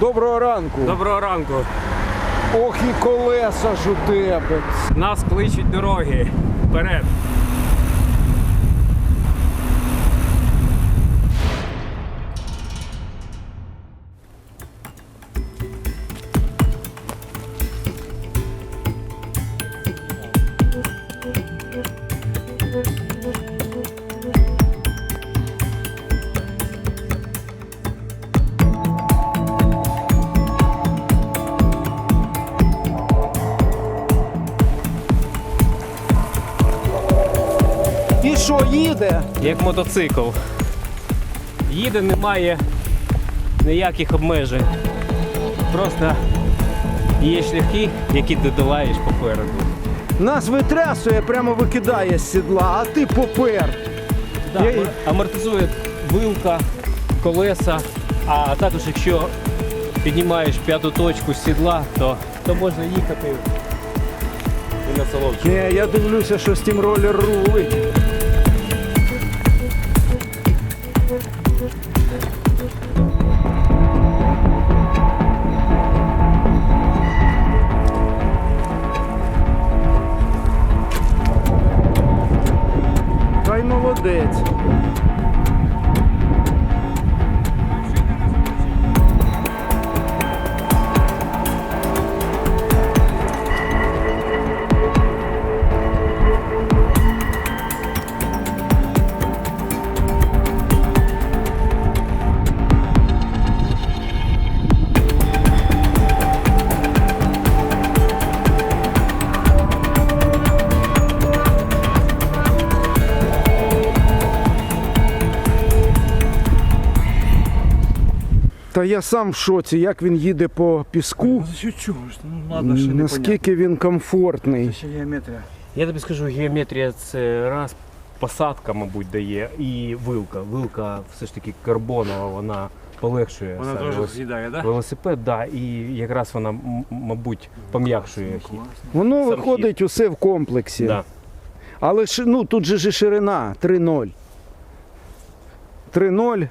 Доброго ранку. Доброго ранку. Ох і колеса ж у тебе. Нас кличуть дороги. Вперед. Що, їде? Як мотоцикл. Їде, немає ніяких обмежень. Просто є шляхи, які ти долаєш попереду. Нас витрясує, прямо викидає з сідла, а ти попер. Да, Я- Амортизує вилка, колеса, а також якщо піднімаєш п'яту точку з сідла, то, то можна їхати і насолоджуватися. Ні, я дивлюся, що стімролер рулить. Та я сам в шоці, як він їде по піску, Ну, ну ладно, ще не наскільки він комфортний. Це ще геометрія. Я тобі скажу, геометрія це раз посадка, мабуть, дає, і вилка. Вилка все ж таки карбонова, вона полегшує Вона сам теж велос- з'їдає, так? велосипед, да, і якраз вона, м- мабуть, пом'якшує хід. Воно Сам виходить усе в комплексі. Да. Але ж, ну, тут же ж і ширина 3-0. 3-0.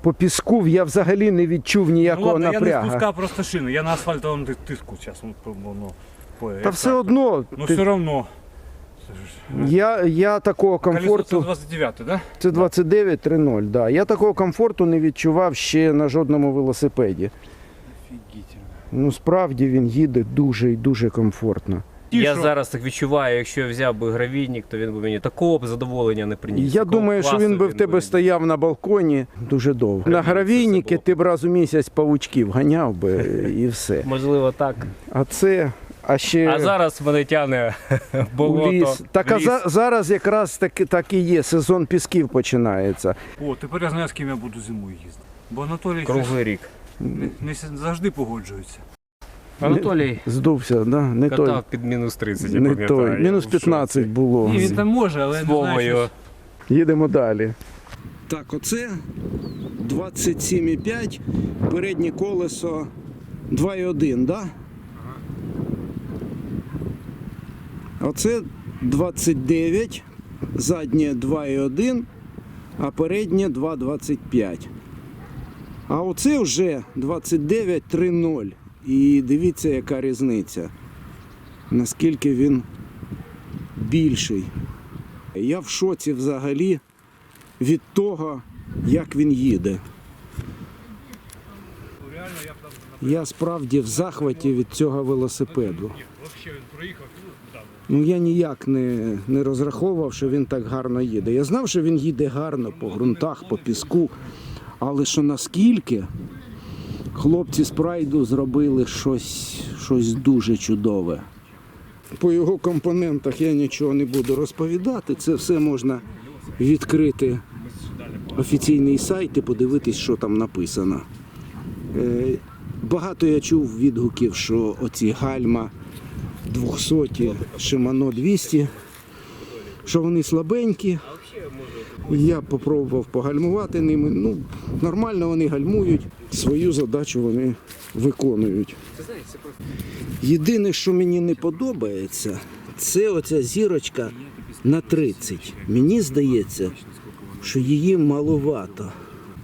По піску я взагалі не відчув Ну ніякого ладно, я не спускав просто шину, я на асфальтовому тиску зараз. Ну, по- Та все одно, Ну ти- все одно. я, я такого комфорту. 129, да? Це 29-3-0, да. Я такого комфорту не відчував ще на жодному велосипеді. Офігітельно. Ну, справді він їде дуже і дуже комфортно. Ті, Я що- зараз так відчуваю, якщо я взяв би гравійник, то він би мені такого б задоволення не приніс. Я такого думаю, що він би в тебе би- стояв на балконі дуже довго. На Гравійник це гравійніки було. ти б раз у місяць павучків ганяв би і все. Можливо, так. А це, а ще А зараз мене тягне болото. ліс. Так а ліс. за, зараз якраз так, так і є, сезон пісків починається. О, тепер я знаю, з ким я буду зимою їздити. Бо Анатолій Круглий рік. не, не завжди погоджується. Анатолій Здувся, да? не той. під мінус 30, я Не пам'ятаю. той. Мінус був в шоці. 15 було. Ні, він там може, але З не знаю. Їдемо далі. Так, оце 27,5, переднє колесо 2,1, да? Оце 29, заднє 2,1, а переднє 2,25. А оце вже 29,3,0. І дивіться, яка різниця. Наскільки він більший. Я в шоці взагалі від того, як він їде. Я справді в захваті від цього велосипеду. Ну я ніяк не, не розраховував, що він так гарно їде. Я знав, що він їде гарно по ґрунтах, по піску. Але що наскільки хлопці з прайду зробили щось, щось дуже чудове. По його компонентах я нічого не буду розповідати. Це все можна відкрити офіційний сайт і подивитись, що там написано. Е, Багато я чув відгуків, що оці гальма 200, Shimano 200, що вони слабенькі. Я попробував погальмувати ними. Ну, нормально вони гальмують, свою задачу вони виконують. Єдине, що мені не подобається, це оця зірочка на 30. Мені здається, що її маловато.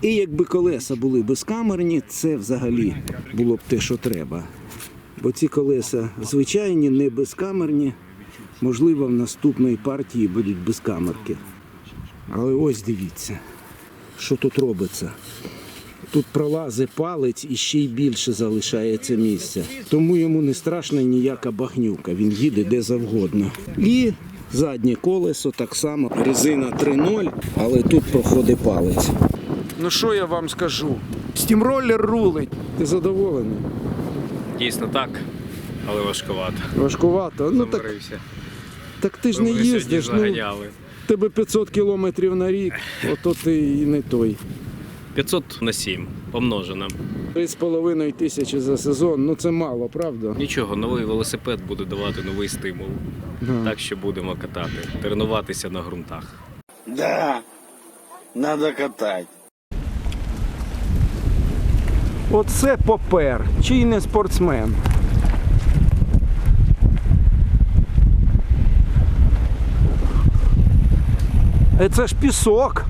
І якби колеса були безкамерні, це взагалі було б те, що треба. Бо ці колеса звичайні, не безкамерні. Можливо, в наступної партії будуть безкамерки. Але ось дивіться, що тут робиться. Тут пролазить палець і ще й більше залишається місця. Тому йому не страшна ніяка багнюка. Він їде де завгодно. І заднє колесо так само. Резина 3.0, але тут проходить палець. Ну що я вам скажу? Стімроллер рулить. Ти задоволений? Дійсно так, але важкувато. Важкувато. Ну так, Заморився. так ти ж не Ми сьогодні їздиш. Ну, заганяли. Тебе 500 кілометрів на рік, ото ти і не той. 500 на 7 помножено. 3,5 тисячі за сезон, ну це мало, правда? Нічого, новий велосипед буде давати новий стимул. Да. Так що будемо катати, тренуватися на ґрунтах. Да, надо катать. Оце попер, чий не спортсмен. Це ж пісок.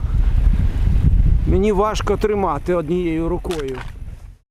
Мені важко тримати однією рукою.